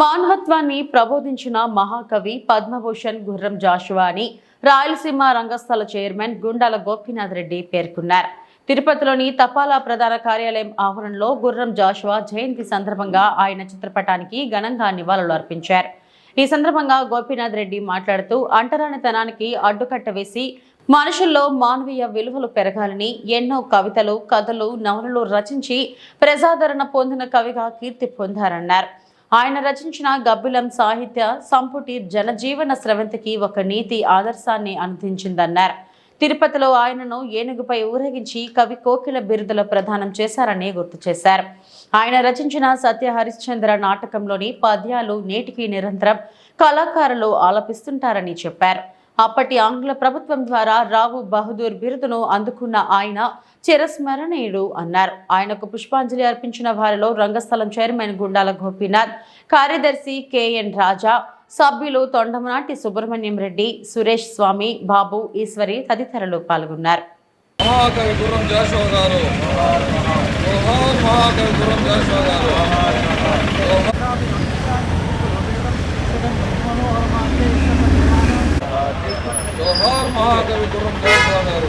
మానవత్వాన్ని ప్రబోధించిన మహాకవి పద్మభూషణ్ గుర్రం జాషువా అని రాయలసీమ రంగస్థల చైర్మన్ గుండాల గోపీనాథ్ రెడ్డి పేర్కొన్నారు. తిరుపతిలోని తపాలా ప్రధాన కార్యాలయం ఆవరణలో గుర్రం జాషువా జయంతి సందర్భంగా ఆయన చిత్రపటానికి ఘనంగా నివాళులు అర్పించారు. ఈ సందర్భంగా గోపీనాథ్ రెడ్డి మాట్లాడుతూ అంటరానితనానికి అడ్డుకట్ట వేసి మనుషుల్లో మానవీయ విలువలు పెరగాలని ఎన్నో కవితలు కథలు నవలలు రచించి ప్రజాదరణ పొందిన కవిగా కీర్తి పొందారన్నారు. ఆయన రచించిన గబ్బిలం సాహిత్య సంపుటి జనజీవన స్రవంతికి ఒక నీతి ఆదర్శాన్ని అందించిందన్నారు తిరుపతిలో ఆయనను ఏనుగుపై ఊరేగించి కవి కోకిల బిరుదుల ప్రదానం చేశారని గుర్తు చేశారు. ఆయన రచించిన సత్య హరిశ్చంద్ర నాటకంలోని పద్యాలు నేటికి నిరంతరం కళాకారులు ఆలపిస్తుంటారని చెప్పారు. అప్పటి ఆంగ్ల ప్రభుత్వం ద్వారా రావు బహదూర్ బిరుదును అందుకున్న ఆయన చిరస్మరణీయుడు అన్నారు. ఆయనకు పుష్పాంజలి అర్పించిన వారిలో రంగస్థలం చైర్మన్ గుండాల గోపీనాథ్ కార్యదర్శి కెఎన్ రాజా సభ్యులు తొండమనాటి సుబ్రహ్మణ్యం రెడ్డి సురేష్ స్వామి బాబు ఈశ్వరి తదితరులు పాల్గొన్నారు. మహాకవి గురం జాషో గారు. మహాకవి గురం జాషో గారు. జోహార్ మహాకవి గుర్రం జాషువా గారు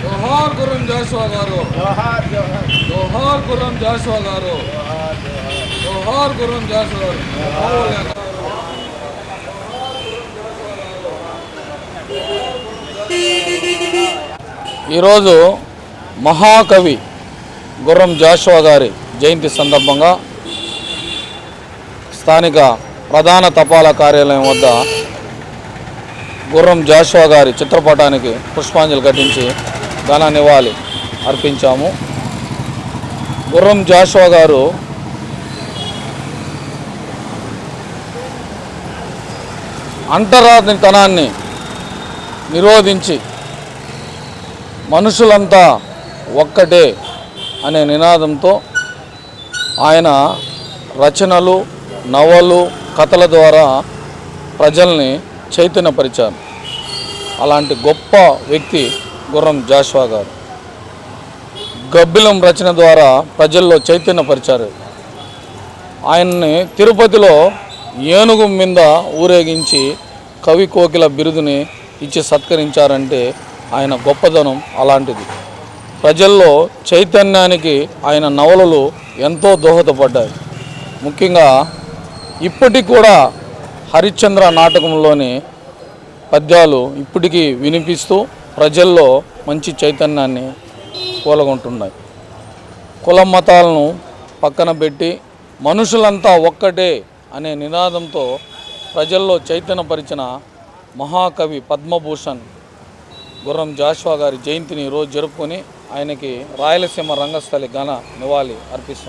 జోహార్ గుర్రం జాషువా గారు. జోహార్ జాషువా గారు. జోహార్ జాషువా గారు. ఈరోజు మహాకవి గుర్రం జాషువా గారి జయంతి సందర్భంగా స్థానిక ప్రధాన తపాలా కార్యాలయం వద్ద గుర్రం జాషువా గారి చిత్రపటానికి పుష్పాంజలి ఘటించి ఘన నివాళి అర్పించాము. గుర్రం జాషువా గారు అంటరానితనాన్ని నిరోధించి మనుషులంతా ఒక్కటే అనే నినాదంతో ఆయన రచనలు నవలు కథల ద్వారా ప్రజల్ని చైతన్యపరిచారు. అలాంటి గొప్ప వ్యక్తి గుర్రం జాషువా గారు. గబ్బిలం రచన ద్వారా ప్రజల్లో చైతన్యపరిచారు. ఆయన్ని తిరుపతిలో ఏనుగు మీద ఊరేగించి కవి కోకిల బిరుదుని ఇచ్చి సత్కరించారంటే ఆయన గొప్పదనం అలాంటిది. ప్రజల్లో చైతన్యానికి ఆయన నవలలు ఎంతో దోహదపడ్డాయి. ముఖ్యంగా ఇప్పటికి కూడా హరిశ్చంద్ర నాటకంలోని పద్యాలు ఇప్పటికీ వినిపిస్తూ ప్రజల్లో మంచి చైతన్యాన్ని కూలగొంటున్నాయి. కుల మతాలను పక్కన పెట్టి మనుషులంతా ఒక్కటే అనే నినాదంతో ప్రజల్లో చైతన్యపరిచిన మహాకవి పద్మభూషణ్ గుర్రం జాషువా గారి జయంతిని ఈరోజు జరుపుకొని ఆయనకి రాయలసీమ రంగస్థలి ఘన నివాళి అర్పిస్తుంది